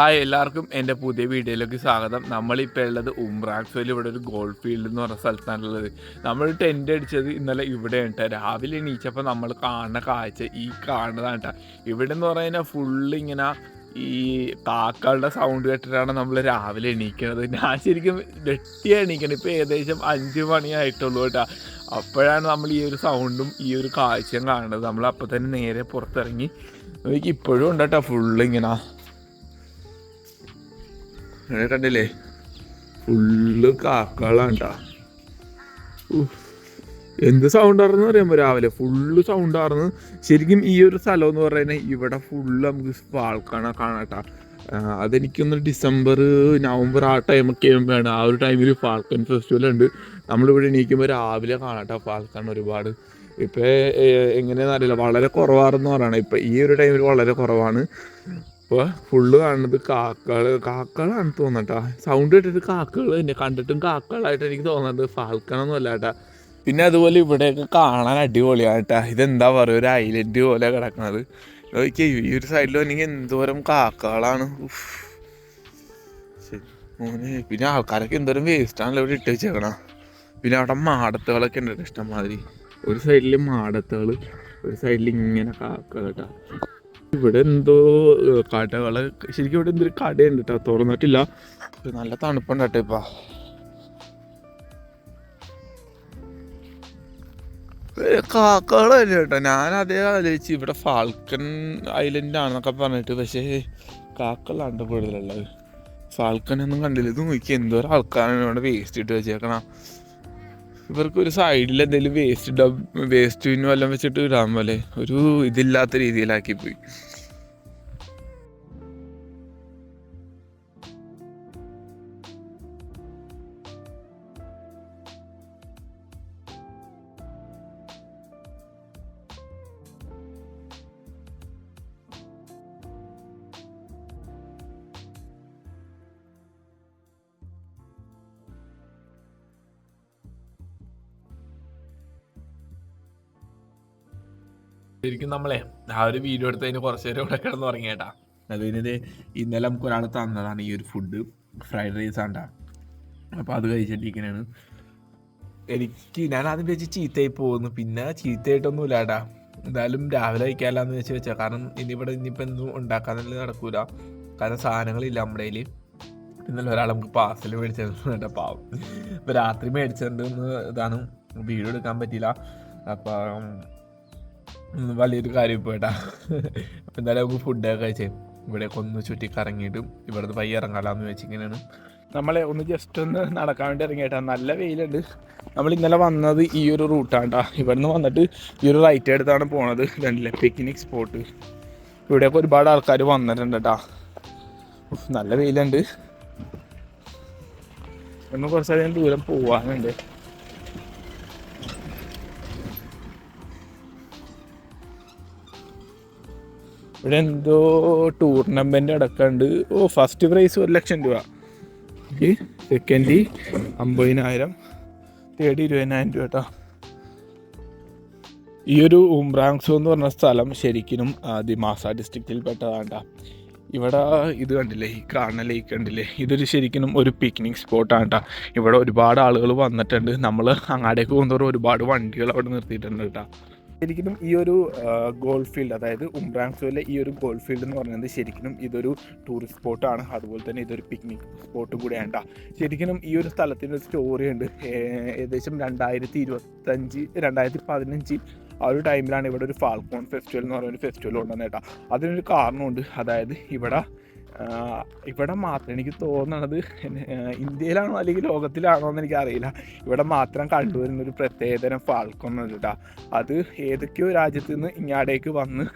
Hi എല്ലാവർക്കും എന്റെ പുതിയ വീഡിയോയിലേക്ക് സ്വാഗതം. നമ്മളിപ്പോൾ ഉള്ളത് ഉംറാക്സോയിൽ ഇവിടെ ഒരു ഗോൾഡ് ഫീൽഡ് എന്ന് പറഞ്ഞ സ്ഥലത്താണുള്ളത്. നമ്മൾ ടെന്റ് അടിച്ചത് ഇന്നലെ ഇവിടെ ഉണ്ട് രാവിലെ എണീച്ചപ്പോൾ നമ്മൾ കാണുന്ന കാഴ്ച ഈ കാണുന്നതാണ് കേട്ടോ ഇവിടെ എന്ന് പറഞ്ഞു കഴിഞ്ഞാൽ ഫുള്ള് ഇങ്ങനെ ഈ കാക്കകളുടെ സൗണ്ട് കേട്ടിട്ടാണ് നമ്മൾ രാവിലെ എണീക്കുന്നത് ഞാൻ ശരിക്കും വെട്ടിയാണ് എണീക്കണം ഇപ്പോൾ ഏകദേശം അഞ്ച് മണിയായിട്ടുള്ളൂ കേട്ടോ അപ്പോഴാണ് നമ്മൾ ഈ ഒരു സൗണ്ടും ഈ ഒരു കാഴ്ചയും കാണുന്നത്. നമ്മൾ അപ്പോൾ തന്നെ നേരെ പുറത്തിറങ്ങി. ഇപ്പോഴും ഉണ്ട് കേട്ടോ ഫുള്ള് ഇങ്ങനെ. ഇവിടെ കണ്ടില്ലേ? ഫുള്ള് കാക്കളാണ് ട്ടാ. എന്ത് സൗണ്ട് ആണെന്ന് പറയുമ്പോൾ രാവിലെ? ഫുള്ള് സൗണ്ട് ആർന്ന് ശരിക്കും ഈ ഒരു സ്ഥലം എന്ന് പറയുന്നത് ഇവിടെ ഫുള്ള് നമുക്ക് ആൾക്കാണ് കാണാട്ടാ. അതെനിക്കൊന്ന് ഡിസംബർ നവംബർ ആ ടൈമൊക്കെ വേണം ആ ഒരു ടൈമിൽ ഫാൽക്കൺ ഫെസ്റ്റിവൽ ഉണ്ട് നമ്മളിവിടെ എണീക്കുമ്പോൾ രാവിലെ കാണാട്ടാ ഫാൽക്കൺ ഒരുപാട്. ഇപ്പം എങ്ങനെയാണെന്ന് അറിയില്ല വളരെ കുറവാണെന്ന് പറയണം. ഇപ്പം ഈ ഒരു ടൈമിൽ വളരെ കുറവാണ്. ഇപ്പോൾ ഫുള്ള് കാണുന്നത് കാക്കകൾ കാക്കകളാണ് തോന്നട്ടാ സൗണ്ട് കേട്ടിട്ട് കാക്കകൾ തന്നെ. കണ്ടിട്ടും കാക്കകളായിട്ട് എനിക്ക് തോന്നുന്നത് ഫാൽക്കണൊന്നും അല്ല കേട്ടാ പിന്നെ അതുപോലെ ഇവിടെയൊക്കെ കാണാൻ അടിപൊളിയാണ് കേട്ടാ ഇതെന്താ പറയുക? ഒരു ഐലൻഡ് പോലെ കിടക്കുന്നത് നോക്കിയേ ഈ ഒരു സൈഡിൽ വന്നെങ്കിൽ എന്തോരം കാക്കകളാണ്. മോനെ. പിന്നെ ആൾക്കാരൊക്കെ എന്തോരം വേസ്റ്റ് ആണല്ലോ ഇവിടെ ഇട്ട് വെച്ചേക്കണ. പിന്നെ അവിടെ മാടത്തുകളൊക്കെ ഉണ്ട് ഇഷ്ടംമാതിരി. ഒരു സൈഡിൽ മാടത്തുകൾ ഒരു സൈഡിൽ ഇങ്ങനെ കാക്കകൾ കേട്ടാ ഇവിടെ എന്തോ കടകൾ ശരിക്കും ഇവിടെ എന്തൊരു കടയുണ്ട് കേട്ടോ തുറന്നിട്ടില്ല. നല്ല തണുപ്പുണ്ട് കേട്ടോ ഇപ്പൊ. കാക്കകൾ തന്നെ കേട്ടോ. ഞാൻ അതേ ആലോചിച്ച് ഇവിടെ ഫാൽക്കൺ ഐലൻഡ് ആണെന്നൊക്കെ പറഞ്ഞിട്ട് പക്ഷേ കാക്കളാണ്ട് കൂടുതലുള്ളത് ഫാൽക്കൺ ഒന്നും കണ്ടില്ല. ഇത് നോക്കി എന്തോരം ആൾക്കാരാണ് ഇവിടെ വേസ്റ്റ് ഇട്ട് വെച്ചേക്കണ. ഇവർക്ക് ഒരു സൈഡിൽ എന്തെങ്കിലും വേസ്റ്റ് ഡബ് വേസ്റ്റ് വല്ലതും വെച്ചിട്ട് ഇടാൻ പോലെ. ഒരു ഇതില്ലാത്ത രീതിയിലാക്കി പോയി ശരിക്കും നമ്മളെ. ആ ഒരു വീഡിയോ എടുത്തതിന് കുറച്ച് നേരം ഇവിടെ കിടന്ന് അത് അതിന് ഇന്നലെ നമുക്ക് ഒരാൾ തന്നതാണ് ഈ ഒരു ഫുഡ് ഫ്രൈഡ് റൈസ് ആണ്ടാ. അപ്പോൾ അത് കഴിച്ചിട്ടിരിക്കുന്നതാണ് എനിക്ക് ഞാൻ ആദ്യം വെച്ച് ചീത്തയായി പോകുന്നു. പിന്നെ ചീത്തയായിട്ടൊന്നും ഇല്ലാട്ടാ എന്തായാലും രാവിലെ കഴിക്കാമല്ലാന്ന് വെച്ച് വെച്ചാൽ കാരണം ഇനിയിവിടെ ഇനിയിപ്പോൾ എന്തും ഉണ്ടാക്കാന്നല്ല നടക്കൂല. കാരണം സാധനങ്ങളില്ല നമ്മുടെ കയ്യിൽ ഇന്നലെ ഒരാൾ നമുക്ക് പാർസൽ മേടിച്ചിട്ടുണ്ട് പാവം. അപ്പോൾ രാത്രി മേടിച്ചിട്ടുണ്ട് ഇതാണ്. വീഡിയോ എടുക്കാൻ പറ്റിയില്ല. അപ്പം വലിയൊരു കാര്യം പോയിട്ടാ അപ്പം എന്തായാലും നമുക്ക് ഫുഡൊക്കെ കഴിച്ചേ. ഇവിടെ ഒന്ന് ചുറ്റി കറങ്ങിയിട്ടും ഇവിടുന്ന് പയ്യ ഇറങ്ങാലാന്ന് വെച്ചിങ്ങനെയാണ് നമ്മളെ ഒന്ന് ജസ്റ്റ് ഒന്ന് നടക്കാൻ വേണ്ടി ഇറങ്ങിയിട്ടാ. നല്ല വെയിലുണ്ട്. നമ്മൾ ഇന്നലെ വന്നത് ഈ ഒരു റൂട്ടാണ് റൂട്ടാണ്ടാ ഇവിടുന്ന് വന്നിട്ട് ഈ ഒരു റൈറ്റ് എടുത്താണ് പോണത്. രണ്ടിലെ പിക്നിക് സ്പോട്ട് ഇവിടെയൊക്കെ ഒരുപാട് ആൾക്കാർ വന്നിട്ടുണ്ട് കേട്ടാ നല്ല വെയിലുണ്ട്. ഇന്ന് കുറച്ചധികം ദൂരം പോവാനുണ്ട്. ഇവിടെ എന്തോ ടൂർണമെന്റ് അടക്കമുണ്ട് ഓ ഫസ്റ്റ് പ്രൈസ് ഒരു ലക്ഷം രൂപ. സെക്കൻഡ് അമ്പതിനായിരം. തേർഡ് ഇരുപതിനായിരം രൂപ കേട്ടോ ഈ ഒരു ഉംബ്രാങ്സോ എന്ന് പറഞ്ഞ സ്ഥലം ശരിക്കും ദിമാസ ഡിസ്ട്രിക്റ്റിൽ പെട്ടതാണ്ട ഇവിടെ ഇത് കണ്ടില്ലേ ഈ കാണുന്ന ലേക്ക് കണ്ടില്ലേ? ഇതൊരു ശരിക്കും ഒരു പിക്നിക് സ്പോട്ടാണ് കേട്ടോ ഇവിടെ ഒരുപാട് ആളുകൾ വന്നിട്ടുണ്ട്. നമ്മൾ അങ്ങാടേക്ക് പോകുന്നവർ ഒരുപാട് വണ്ടികൾ അവിടെ നിർത്തിയിട്ടുണ്ട് കേട്ടോ ശരിക്കും ഈ ഒരു ഗോൾഡ് ഫീൽഡ് അതായത് ഉംബ്രാങ്സോയിലെ ഈ ഒരു ഗോൾഡ് ഫീൽഡ് എന്ന് പറയുന്നത് ശരിക്കും ഇതൊരു ടൂറിസ്റ്റ് സ്പോട്ടാണ് അതുപോലെ തന്നെ ഇതൊരു പിക്നിക് സ്പോട്ടും കൂടിയാണ്. ശരിക്കും ഈ ഒരു സ്ഥലത്തിന്റെ ഒരു സ്റ്റോറി ഉണ്ട്. ഏകദേശം രണ്ടായിരത്തി ഇരുപത്തഞ്ച് രണ്ടായിരത്തി പതിനഞ്ച് ആ ഒരു ടൈമിലാണ് ഇവിടെ ഒരു ഫാൽക്കോൺ ഫെസ്റ്റിവൽ എന്ന് പറയുന്ന ഒരു ഫെസ്റ്റിവൽ ഉണ്ടെന്ന് കേട്ടോ അതിനൊരു കാരണമുണ്ട്. അതായത് ഇവിടെ ഇവിടെ മാത്രം എനിക്ക് തോന്നണത് ഇന്ത്യയിലാണോ അല്ലെങ്കിൽ ലോകത്തിലാണോ എന്ന് എനിക്കറിയില്ല ഇവിടെ മാത്രം കണ്ടുവരുന്ന ഒരു പ്രത്യേകതരം ഫാൽക്കോൺ കേട്ടോ. അത് ഏതൊക്കെയോ രാജ്യത്ത് നിന്ന് ഇങ്ങാടേക്ക് വന്ന്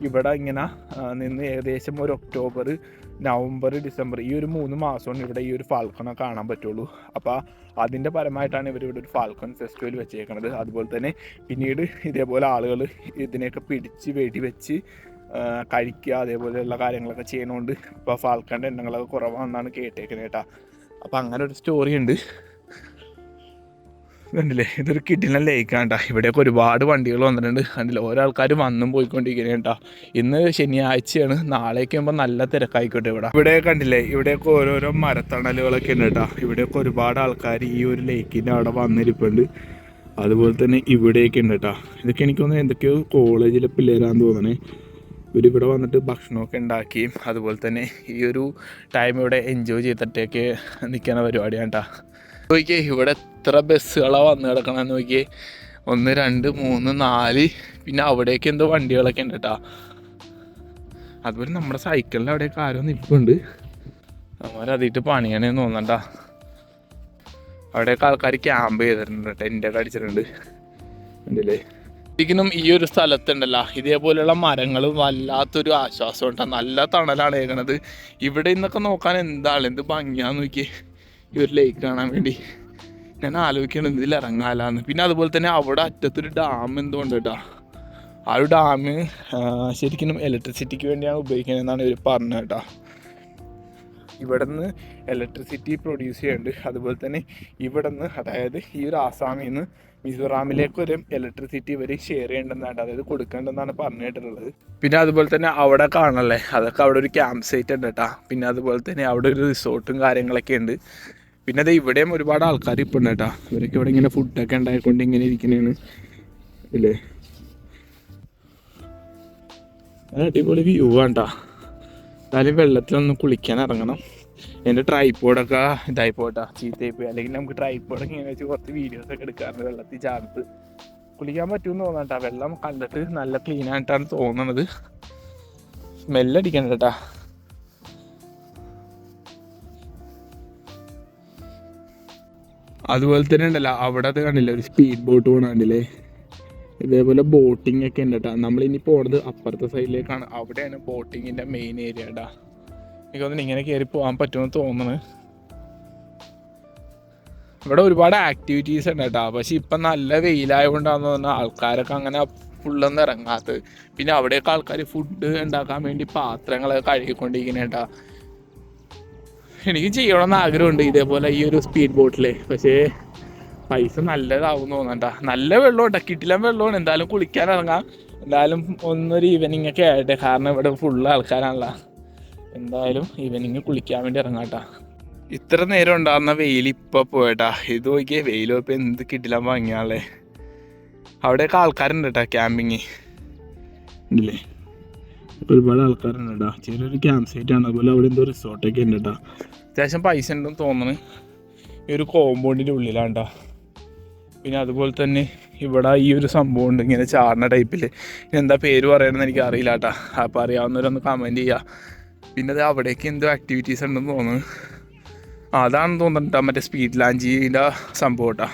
ഇവിടെ ഇങ്ങനെ നിന്ന് ഏകദേശം ഒരു ഒക്ടോബർ നവംബർ ഡിസംബർ ഈ ഒരു മൂന്ന് മാസമാണ് ഇവിടെ ഈ ഒരു ഫാൽക്കണെ കാണാൻ പറ്റുള്ളൂ. അപ്പോൾ അതിന്റെ പരമായിട്ടാണ് ഇവർ ഇവിടെ ഒരു ഫാൽക്കൺ ഫെസ്റ്റിവൽ വെച്ചേക്കുന്നത് അതുപോലെ തന്നെ പിന്നീട് ഇതേപോലെ ആളുകൾ ഇതിനെയൊക്കെ പിടിച്ച് വെടി വെച്ച് ആ, കഴിക്കുക അതേപോലെയുള്ള കാര്യങ്ങളൊക്കെ ചെയ്യണോണ്ട് ഇപ്പോൾ ഫാൽക്കന്റെ എണ്ണങ്ങളൊക്കെ കുറവാണെന്നാണ് കേട്ടേക്കുന്നത് കേട്ടാ. അപ്പോൾ അങ്ങനെ ഒരു സ്റ്റോറി ഉണ്ട് കണ്ടില്ലേ? ഇതൊരു കിടിലൻ ലേക്കാണ്ട ഇവിടെയൊക്കെ ഒരുപാട് വണ്ടികൾ വന്നിട്ടുണ്ട്. കണ്ടില്ലേ? ഓരോ ആൾക്കാർ വന്നും പോയിക്കൊണ്ടിരിക്കുന്നത് കേട്ടാ ഇന്ന് ശനിയാഴ്ചയാണ്. നാളേക്ക് ആകുമ്പോൾ നല്ല തിരക്കായിക്കോട്ടെ ഇവിടെ. ഇവിടെ കണ്ടില്ലേ? ഇവിടെയൊക്കെ ഓരോരോ മരത്തണലുകളൊക്കെ ഉണ്ട് കേട്ടോ ഇവിടെയൊക്കെ ഒരുപാട് ആൾക്കാർ ഈ ഒരു ലേക്കിന്റെ അവിടെ വന്നിരിപ്പുണ്ട്. അതുപോലെ തന്നെ ഇവിടെയൊക്കെ ഉണ്ട് കേട്ടോ ഇതൊക്കെ എനിക്ക് തോന്നുന്നു എന്തൊക്കെയോ കോളേജിലെ പിള്ളേരാന്ന് തോന്നണേ. ഇവരിവിടെ വന്നിട്ട് ഭക്ഷണമൊക്കെ ഉണ്ടാക്കിയും അതുപോലെ തന്നെ ഈ ഒരു ടൈം ഇവിടെ എൻജോയ് ചെയ്തിട്ടൊക്കെ നിൽക്കുന്ന പരിപാടിയാണ് കേട്ടോ നോക്കിയേ ഇവിടെ എത്ര ബസ്സുകളാണ് വന്ന് കിടക്കണമെന്ന് നോക്കിയേ. ഒന്ന് രണ്ട് മൂന്ന് നാല്. പിന്നെ അവിടേക്ക് എന്തോ വണ്ടികളൊക്കെ ഉണ്ട് കേട്ടോ അതുപോലെ നമ്മുടെ സൈക്കിളിന്റെ അവിടെയൊക്കെ ആരോ നിൽപ്പുണ്ട്. അവരതിട്ട് പണിയാണെന്ന് തോന്നണ്ട അവിടെയൊക്കെ ആൾക്കാർ ക്യാമ്പ് ചെയ്തിട്ടുണ്ട് ടെന്റൊക്കെ അടിച്ചിട്ടുണ്ട്. കണ്ടില്ലേ? ശരിക്കും ഈ ഒരു സ്ഥലത്തുണ്ടല്ലോ. ഇതേപോലെയുള്ള മരങ്ങളും വല്ലാത്തൊരു ആശ്വാസം നല്ല തണലാണ് ഏകണത്. ഇവിടെ നിന്നൊക്കെ നോക്കാൻ എന്താണ്? എന്ത് ഭംഗിയാന്ന് നോക്കി ഈ ഒരു ലേക്ക് കാണാൻ വേണ്ടി. ഞാൻ ആലോചിക്കണം ഇതിൽ ഇറങ്ങാലാന്ന്. പിന്നെ അതുപോലെ തന്നെ അവിടെ അറ്റത്തൊരു ഡാം എന്തുകൊണ്ട് കേട്ടോ ആ ഒരു ഡാം ശരിക്കും ഇലക്ട്രിസിറ്റിക്ക് വേണ്ടിയാണ് ഉപയോഗിക്കുന്നതെന്നാണ് ഇവർ പറഞ്ഞത് കേട്ടോ ഇവിടെ നിന്ന് ഇലക്ട്രിസിറ്റി പ്രൊഡ്യൂസ് ചെയ്യുന്നുണ്ട് അതുപോലെ തന്നെ ഇവിടെ നിന്ന് അതായത് ഈ ഒരു ആസാമിൽ നിന്ന് മിസോറാമിലേക്ക് ഒരു ഇലക്ട്രിസിറ്റി ഇവർ ഷെയർ ചെയ്യേണ്ടതാണ് അതായത് കൊടുക്കേണ്ടെന്നാണ് പറഞ്ഞു പിന്നെ അതുപോലെ തന്നെ അവിടെ കാണല്ലേ? അതൊക്കെ അവിടെ ഒരു ക്യാമ്പ് സൈറ്റ് ഉണ്ട് കേട്ടോ പിന്നെ അതുപോലെ തന്നെ അവിടെ ഒരു റിസോർട്ടും കാര്യങ്ങളൊക്കെ ഉണ്ട്. പിന്നെ അത് ഇവിടെയും ഒരുപാട് ആൾക്കാർ ഇപ്പോൾ ഉണ്ട് കേട്ടോ ഇവരൊക്കെ ഇവിടെ ഇങ്ങനെ ഫുഡൊക്കെ ഉണ്ടായിക്കൊണ്ട് ഇങ്ങനെ ഇരിക്കുന്നതാണ് ഇല്ലേ? അടിപൊളി വ്യൂ വേണ്ട എന്തായാലും വെള്ളത്തിലൊന്ന് കുളിക്കാൻ ഇറങ്ങണം. എന്റെ ട്രൈപ്പോഡൊക്കെ ഇതായി പോട്ടാ ചീത്തയായി പോയി. അല്ലെങ്കിൽ നമുക്ക് ട്രൈപ്പോഡൊക്കെ ഇങ്ങനെ വെച്ച് കുറച്ച് വീഡിയോസ് ഒക്കെ എടുക്കാറുണ്ട് വെള്ളത്തിൽ ചാർത്ത് കുളിക്കാൻ പറ്റുമെന്ന് തോന്നട്ടാ. വെള്ളം കണ്ടിട്ട് നല്ല ക്ലീൻ ആയിട്ടാണ് തോന്നണത്. സ്മെല്ലടിക്കണ്ട കേട്ടാ അതുപോലെ തന്നെ ഉണ്ടല്ലോ അവിടെ അത് കണ്ടില്ല ഒരു സ്പീഡ് ബോട്ട് പോകണ കണ്ടില്ലേ? ഇതേപോലെ ബോട്ടിംഗ് ഒക്കെ ഉണ്ട് കേട്ടോ നമ്മളിനി പോണത് അപ്പുറത്തെ സൈഡിലേക്കാണ് അവിടെയാണ് ബോട്ടിങ്ങിന്റെ മെയിൻ ഏരിയ കേട്ടാ എനിക്ക് തോന്നുന്നു ഇങ്ങനെ കയറി പോകാൻ പറ്റുമെന്ന് തോന്നുന്നു. ഇവിടെ ഒരുപാട് ആക്ടിവിറ്റീസ് ഉണ്ട് കേട്ടോ. പക്ഷെ ഇപ്പം നല്ല വെയിലായതുകൊണ്ടാന്ന് പറഞ്ഞാൽ ആൾക്കാരൊക്കെ അങ്ങനെ ഫുള്ളൊന്നും ഇറങ്ങാത്തത്. പിന്നെ അവിടെയൊക്കെ ആൾക്കാർ ഫുഡ് ഉണ്ടാക്കാൻ വേണ്ടി പാത്രങ്ങളൊക്കെ കഴുകിക്കൊണ്ടിരിക്കുന്ന കേട്ടാ. എനിക്ക് ചെയ്യണമെന്ന് ആഗ്രഹമുണ്ട് ഇതേപോലെ ഈ ഒരു സ്പീഡ് ബോട്ടിൽ പക്ഷേ പൈസ നല്ലതാവും തോന്നണ്ട നല്ല വെള്ളമുണ്ട് കിട്ടില്ല വെള്ളമാണ് എന്തായാലും കുളിക്കാൻ ഇറങ്ങാം. എന്തായാലും ഒന്നൊരു ഈവനിങ് ഒക്കെ ആയിട്ട് കാരണം ഇവിടെ ഫുള്ള് ആൾക്കാരാണല്ലോ. എന്തായാലും ഈവനിങ് കുളിക്കാൻ വേണ്ടി ഇറങ്ങാട്ടാ. ഇത്ര നേരം ഉണ്ടാകുന്ന വെയിൽ ഇപ്പൊ പോയട്ടാ ഇത് നോക്കിയേ വെയിൽ ഇപ്പൊ എന്ത് കിട്ടില്ല വാങ്ങിയാളെ അവിടെയൊക്കെ ആൾക്കാരുണ്ട് കേട്ടാ ക്യാമ്പിങ് ഉണ്ടല്ലേ ഒരുപാട് ആൾക്കാരുണ്ട് കേട്ടോ ചെറിയൊരു ക്യാമ്പ് സൈറ്റ് ആണ്. അതുപോലെ അവിടെ എന്തോ റിസോർട്ടൊക്കെ ഉണ്ട് കേട്ടോ അത്യാവശ്യം പൈസ ഉണ്ടെന്ന് തോന്നുന്നു ഈ ഒരു കോമ്പൗണ്ടിന്റെ ഉള്ളിലാണ് പിന്നെ അതുപോലെ തന്നെ ഇവിടെ ഈ ഒരു സംഭവം ഉണ്ട്. ഇങ്ങനെ ചാടുന്ന ടൈപ്പിൽ എന്താ പേര് പറയണമെന്ന് എനിക്ക് അറിയില്ല കേട്ടാ അപ്പോൾ അറിയാവുന്നവരൊന്ന് കമന്റ് ചെയ്യുക പിന്നെ അത് അവിടേക്ക് എന്തോ ആക്ടിവിറ്റീസ് ഉണ്ടെന്ന് തോന്നുന്നു. അതാണ് തോന്നുന്നുണ്ട് മറ്റേ സ്പീഡ് ലാഞ്ചിന്റെ സംഭവം കേട്ടോ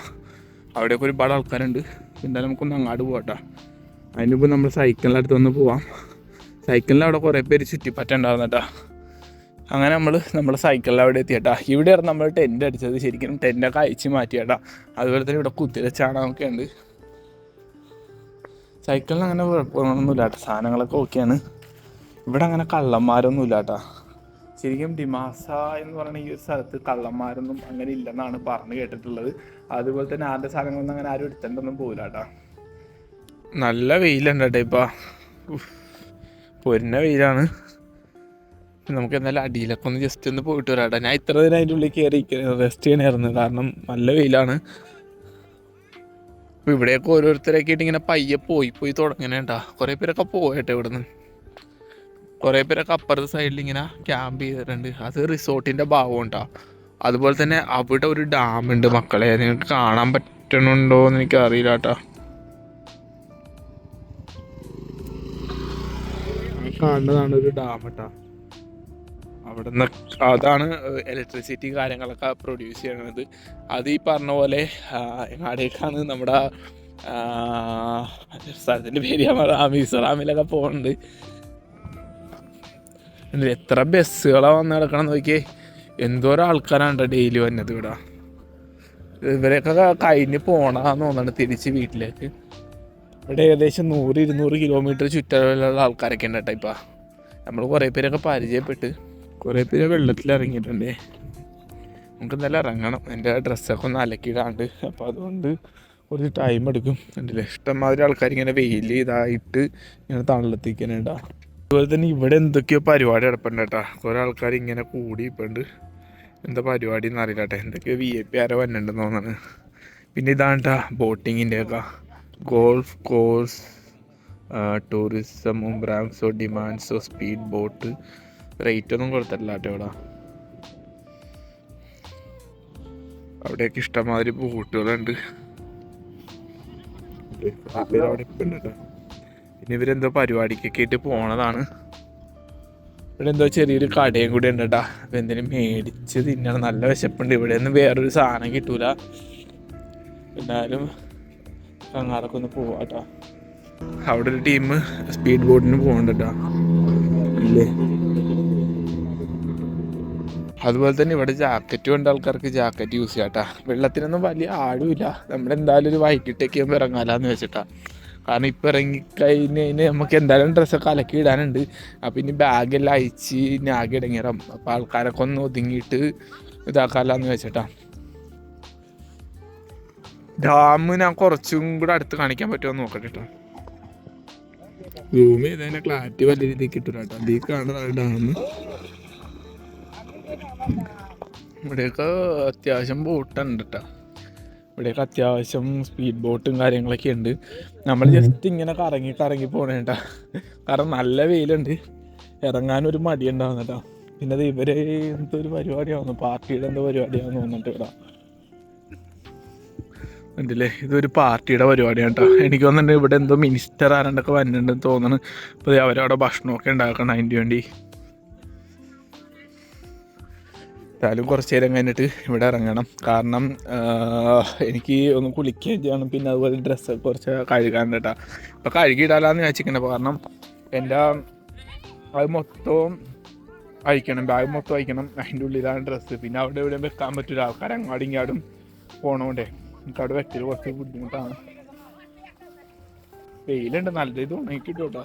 അവിടെയൊക്കെ ഒരുപാട് ആൾക്കാരുണ്ട്. എന്തായാലും നമുക്കൊന്ന് അങ്ങോട്ട് പോകട്ടോ അതിന് മുമ്പ് നമ്മൾ സൈക്കിളിന്റെ അടുത്ത് പോവാം. സൈക്കിളിൽ അവിടെ കുറേ പേര് ചുറ്റിപ്പറ്റുണ്ടായിരുന്നു കേട്ടോ അങ്ങനെ നമ്മൾ നമ്മുടെ സൈക്കിളിൽ അവിടെ എത്തിയേട്ടാ. ഇവിടെയാണ് നമ്മൾ ടെന്റ് അടിച്ചത്. ശരിക്കും ടെന്റൊക്കെ അയച്ച് മാറ്റിയേട്ടാ അതുപോലെ തന്നെ ഇവിടെ കുത്തിര ചാണകമൊക്കെ ഉണ്ട്. സൈക്കിളിന് അങ്ങനെ കുഴപ്പമൊന്നുമില്ല സാധനങ്ങളൊക്കെ ഓക്കെയാണ് ഇവിടെ അങ്ങനെ കള്ളന്മാരൊന്നും ഇല്ല കേട്ടാ ശരിക്കും ഡിമാസ എന്ന് പറയുന്ന ഈ ഒരു സ്ഥലത്ത് കള്ളന്മാരൊന്നും അങ്ങനെ ഇല്ലെന്നാണ് പറഞ്ഞു കേട്ടിട്ടുള്ളത്. അതുപോലെ തന്നെ ആരുടെ സാധനങ്ങളൊന്നും അങ്ങനെ ആരും എടുത്തിട്ടൊന്നും പോകില്ല കേട്ടാ നല്ല വെയിലുണ്ട് കേട്ടോ ഇപ്പം. ഉഫ്. വെയിലാണ്. നമുക്ക് എന്തായാലും അടിയിലൊക്കെ ഒന്ന് ജസ്റ്റ് ഒന്ന് പോയിട്ട് വരാട്ടോ. ഞാൻ ഇത്ര നേരം അതിന്റെ ഉള്ളിൽ കയറി റെസ്റ്റ് ചെയ്യണമായിരുന്നു കാരണം നല്ല വെയിലാണ്. അപ്പോൾ ഇവിടെയൊക്കെ ഓരോരുത്തരൊക്കെ ആയിട്ട് ഇങ്ങനെ പയ്യെ പോയി പോയി തുടങ്ങണേട്ടാ. കുറേ പേരൊക്കെ പോയട്ടെ ഇവിടെ നിന്ന് കുറേ പേരൊക്കെ അപ്പുറത്തെ സൈഡിൽ ഇങ്ങനെ ക്യാമ്പ് ചെയ്തിട്ടുണ്ട്. അത് റിസോർട്ടിന്റെ ഭാഗം ഉണ്ടാ അതുപോലെ തന്നെ അവിടെ ഒരു ഡാം ഉണ്ട് മക്കളെ. നിങ്ങൾക്ക് കാണാൻ പറ്റണുണ്ടോ എന്ന് എനിക്ക് അറിയില്ല കേട്ടോ കാണുന്നതാണ് ഒരു ഡാം കേട്ടോ അവിടെ നിന്ന് അതാണ് ഇലക്ട്രിസിറ്റി കാര്യങ്ങളൊക്കെ പ്രൊഡ്യൂസ് ചെയ്യണത്. അത് ഈ പറഞ്ഞ പോലെ എങ്ങാടേക്കാണ് നമ്മുടെ സ്ഥലത്തിന്റെ പേര് ഞാൻ മിസോറാമിലൊക്കെ പോകുന്നുണ്ട് എത്ര ബസ്സുകളാണ് വന്ന് കിടക്കണം നോക്കിയേ. എന്തോരം ആൾക്കാരാണ് ഡെയിലി വന്നത് ഇവിടെ? ഇവരൊക്കെ കഴിഞ്ഞ് പോണാന്ന് തോന്നുന്നുണ്ട് തിരിച്ച് വീട്ടിലേക്ക്. ഇവിടെ ഏകദേശം നൂറ് ഇരുന്നൂറ് കിലോമീറ്റർ ചുറ്റളവിലുള്ള ആൾക്കാരൊക്കെ ഉണ്ട് കേട്ടോ ഇപ്പം. നമ്മൾ കുറേ പേരൊക്കെ പരിചയപ്പെട്ട് കുറേ പേര് വെള്ളത്തിൽ ഇറങ്ങിയിട്ടുണ്ടേ. നമുക്ക് എന്തായാലും ഇറങ്ങണം. എന്റെ ഡ്രസ്സൊക്കെ ഒന്ന് അലക്കിയിടാണ്ട്. അപ്പോൾ അതുകൊണ്ട് കുറച്ച് ടൈം എടുക്കും. കണ്ടില്ലേ? ഇഷ്ടംമാതിരി ആൾക്കാർ ഇങ്ങനെ വെയിൽ ഇതായിട്ട് ഇങ്ങനെ തണലത്തിക്കാനുണ്ടാ അതുപോലെ തന്നെ ഇവിടെ എന്തൊക്കെയോ പരിപാടി നടപ്പുണ്ട് കേട്ടോ. കുറേ ആൾക്കാർ ഇങ്ങനെ കൂടി ഇപ്പുണ്ട് എന്താ പരിപാടി എന്ന് അറിയില്ല കേട്ടോ. എന്തൊക്കെയോ വി ഐ പി ആരോ വന്നിട്ടുണ്ടെന്ന് തോന്നുന്നു. പിന്നെ ഇതാണ് കേട്ടോ ബോട്ടിങ്ങിന്റെ ഒക്കെ. ഗോൾഫ് കോഴ്സ് ടൂറിസം ബ്രാംസോ ഡിമാൻഡ്സോ സ്പീഡ് ബോട്ട്. റേറ്റ് ഒന്നും കൊടുത്തിട്ടില്ല കേട്ടോ ഇവിടെ. അവിടെയൊക്കെ ഇഷ്ടംമാതിരി ബോട്ടുകളുണ്ട്. അവിടെ ഇപ്പം ഉണ്ട് കേട്ടോ പിന്നെ ഇവരെന്തോ പരിപാടിക്കൊക്കെ ആയിട്ട് പോണതാണ്. ഇവിടെ എന്തോ ചെറിയൊരു കടയും കൂടി ഉണ്ട് കേട്ടാ അപ്പം എന്തിനും മേടിച്ച് തിന്നണം. നല്ല വിശപ്പുണ്ട്. ഇവിടെ ഒന്നും വേറൊരു സാധനം കിട്ടൂല. എന്നാലും കങ്ങാടൊക്കെ ഒന്ന് പോവാട്ടോ. അവിടെ ഒരു ടീം സ്പീഡ് ബോട്ടിന് പോകണ്ട കേട്ടോ ഇല്ലേ? അതുപോലെ തന്നെ ഇവിടെ ജാക്കറ്റ് കൊണ്ട് ആൾക്കാർക്ക് ജാക്കറ്റ് യൂസ് ചെയ്യാം കേട്ടോ വെള്ളത്തിനൊന്നും വലിയ ആഴുമില്ല നമ്മളെന്തായാലും ഒരു വൈകിട്ടേക്ക് ഇറങ്ങാലാന്ന് വെച്ചിട്ടാ. കാരണം ഇപ്പം ഇറങ്ങിക്കഴിഞ്ഞ് കഴിഞ്ഞാൽ നമുക്ക് എന്തായാലും ഡ്രസ്സൊക്കെ അലക്കി ഇടാനുണ്ട്. അപ്പം ഇനി ബാഗെല്ലാം അയച്ച് ഇനി ആകെ ഇടങ്ങിയറാം അപ്പം ആൾക്കാരൊക്കെ ഒന്ന് ഒതുങ്ങിയിട്ട് ഇതാക്കാമല്ലാന്ന് വെച്ചിട്ടാ. ഡാം ഞാൻ കുറച്ചും കൂടെ അടുത്ത് കാണിക്കാൻ പറ്റുമോ നോക്കട്ടെ കേട്ടോ റൂം ചെയ്തതിന്റെ ക്ലാരിറ്റി വലിയ രീതിയിൽ കിട്ടില്ല കേട്ടോ അതീ കാണുന്നതാണ് ഡാം. ഇവിടെയൊക്കെ അത്യാവശ്യം ബോട്ടുണ്ട് കേട്ടോ ഇവിടെയൊക്കെ അത്യാവശ്യം സ്പീഡ് ബോട്ടും കാര്യങ്ങളൊക്കെ ഉണ്ട്. നമ്മൾ ജസ്റ്റ് ഇങ്ങനെ കറങ്ങി കറങ്ങി പോണേട്ടാ കാരണം നല്ല വെയിലുണ്ട്. ഇറങ്ങാനൊരു മടി ഉണ്ടാവുന്ന കേട്ടോ പിന്നെ അത് ഇവർ എന്തോ ഒരു പരിപാടിയാവുന്നു. പാർട്ടിയുടെ എന്തോ പരിപാടിയാന്ന് തോന്നിട്ട് ഇവിടെ. ഉണ്ടല്ലേ ഇതൊരു പാർട്ടിയുടെ പരിപാടിയാണ് കേട്ടോ എനിക്ക് തോന്നുന്നുണ്ട് ഇവിടെ എന്തോ മിനിസ്റ്റർ ആരണ്ടൊക്കെ വന്നിട്ടുണ്ടെന്ന് തോന്നുന്നു. അപ്പോൾ അവരവിടെ ഭക്ഷണമൊക്കെ ഉണ്ടാക്കണം അതിന്റെ വേണ്ടി. എന്തായാലും കുറച്ച് നേരം കഴിഞ്ഞിട്ട് ഇവിടെ ഇറങ്ങണം. കാരണം എനിക്ക് ഒന്ന് കുളിക്കുകയും ചെയ്യണം പിന്നെ അതുപോലെ ഡ്രസ്സ് കുറച്ച് കഴുകാൻ കേട്ടോ ഇപ്പോൾ കഴുകിയിടാലാന്ന് വിചാരിച്ചിരിക്കണം. കാരണം എന്റെ അത് മൊത്തവും അയക്കണം ബാഗ് മൊത്തം അയക്കണം അതിന്റെ ഉള്ളിലാണ് ഡ്രസ്സ് പിന്നെ അവിടെ ഇവിടെ വെക്കാൻ പറ്റില്ല ആൾക്കാർ അങ്ങാടും ഇങ്ങാടും പോണോണ്ടേ. എനിക്ക് അവിടെ വെക്കൽ കുറച്ച് ബുദ്ധിമുട്ടാണ്. വെയിലുണ്ട്. നല്ല ഇത് കിട്ടും കേട്ടോ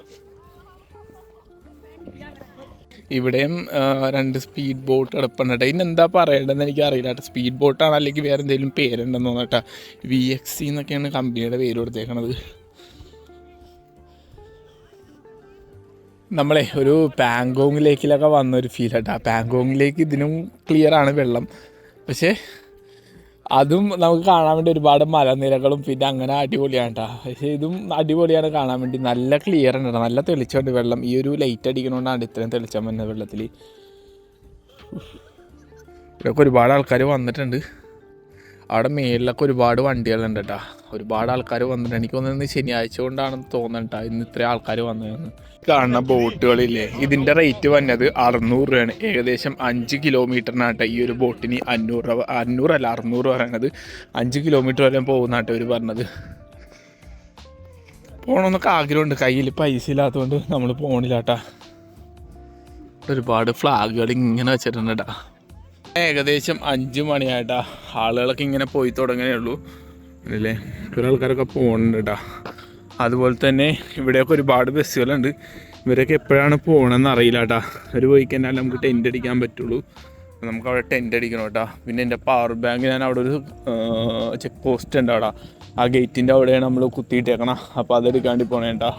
ഇവിടെയും രണ്ട് സ്പീഡ് ബോട്ട് കിടപ്പുണ്ട് ഇനി എന്താ പറയേണ്ടതെന്ന് എനിക്ക് അറിയില്ല കേട്ടോ സ്പീഡ് ബോട്ടാണ് അല്ലെങ്കിൽ വേറെ എന്തെങ്കിലും പേരുണ്ടെന്ന് തോന്നട്ടോ വി എക്സ് സി എന്നൊക്കെയാണ് കമ്പനിയുടെ പേര് കൊടുത്തേക്കണത്. നമ്മളെ ഒരു പാങ്കോങ് ലേക്കിലൊക്കെ വന്ന ഒരു ഫീൽ കേട്ടോ പാങ്കോങ് ലേക്ക് ഇതിനും ക്ലിയർ ആണ് വെള്ളം. പക്ഷേ അതും നമുക്ക് കാണാൻ വേണ്ടി ഒരുപാട് മലനിരകളും പിന്നെ അങ്ങനെ അടിപൊളിയാണ് കേട്ടോ പക്ഷേ ഇതും അടിപൊളിയാണ് കാണാൻ വേണ്ടി നല്ല ക്ലിയർ ഉണ്ട് കേട്ടോ നല്ല തെളിച്ചുണ്ട് വെള്ളം. ഈ ഒരു ലൈറ്റ് അടിക്കണോണ്ടാണ് ഇത്രയും തെളിച്ചാൽ മതി വെള്ളത്തിൽ ഇവിടെയൊക്കെ ഒരുപാട് ആൾക്കാർ വന്നിട്ടുണ്ട്. അവിടെ മേളിലൊക്കെ ഒരുപാട് വണ്ടികളുണ്ട് കേട്ടോ ഒരുപാട് ആൾക്കാർ വന്നിട്ടുണ്ട്. എനിക്ക് തോന്നുന്നത് ശനിയാഴ്ച കൊണ്ടാണെന്ന് തോന്നുന്നുണ്ട് കേട്ടോ ഇന്ന് ഇത്ര ആൾക്കാർ വന്നതെന്ന് കാണുന്ന ബോട്ടുകളില്ലേ? ഇതിന്റെ റേറ്റ് വന്നത് അറുന്നൂറ് രൂപയാണ്. ഏകദേശം അഞ്ച് കിലോമീറ്ററിനാട്ടെ ഈ ഒരു ബോട്ടിന് അഞ്ഞൂറ് രൂപ അഞ്ഞൂറല്ല അറുന്നൂറ് പറയണത്. അഞ്ച് കിലോമീറ്റർ വരെ പോകുന്നാട്ടെ ഇവർ പറഞ്ഞത്. പോകണമെന്നൊക്കെ ആഗ്രഹമുണ്ട്. കയ്യിൽ പൈസ ഇല്ലാത്തതുകൊണ്ട് നമ്മൾ പോകണില്ലാട്ടാ ഒരുപാട് ഫ്ലാഗുകൾ ഇങ്ങനെ വെച്ചിട്ടുണ്ട് ഏകദേശം അഞ്ച് മണിയായിട്ടാ. ആളുകളൊക്കെ ഇങ്ങനെ പോയി തുടങ്ങണേ ഉള്ളൂ. അല്ലേ കുറേ ആൾക്കാരൊക്കെ പോകുന്നുണ്ട് കേട്ടോ അതുപോലെ തന്നെ ഇവിടെയൊക്കെ ഒരുപാട് ബസ്സുകളുണ്ട്. ഇവരൊക്കെ എപ്പോഴാണ് പോകണമെന്ന് അറിയില്ല കേട്ടാ ഒരു പോയി കഴിഞ്ഞാൽ നമുക്ക് ടെന്റ് അടിക്കാൻ പറ്റുള്ളൂ. നമുക്ക് അവിടെ ടെന്റ് അടിക്കണം കേട്ടോ പിന്നെ എന്റെ പവർ ബാങ്ക് ഞാൻ അവിടെ ഒരു ചെക്ക് പോസ്റ്റ് ഉണ്ട് അവിടെ. ആ ഗേറ്റിന്റെ അവിടെയാണ് നമ്മൾ കുത്തിയിട്ടേക്കണം. അപ്പോൾ അതെടുക്കാണ്ടി പോണേ കേട്ടോ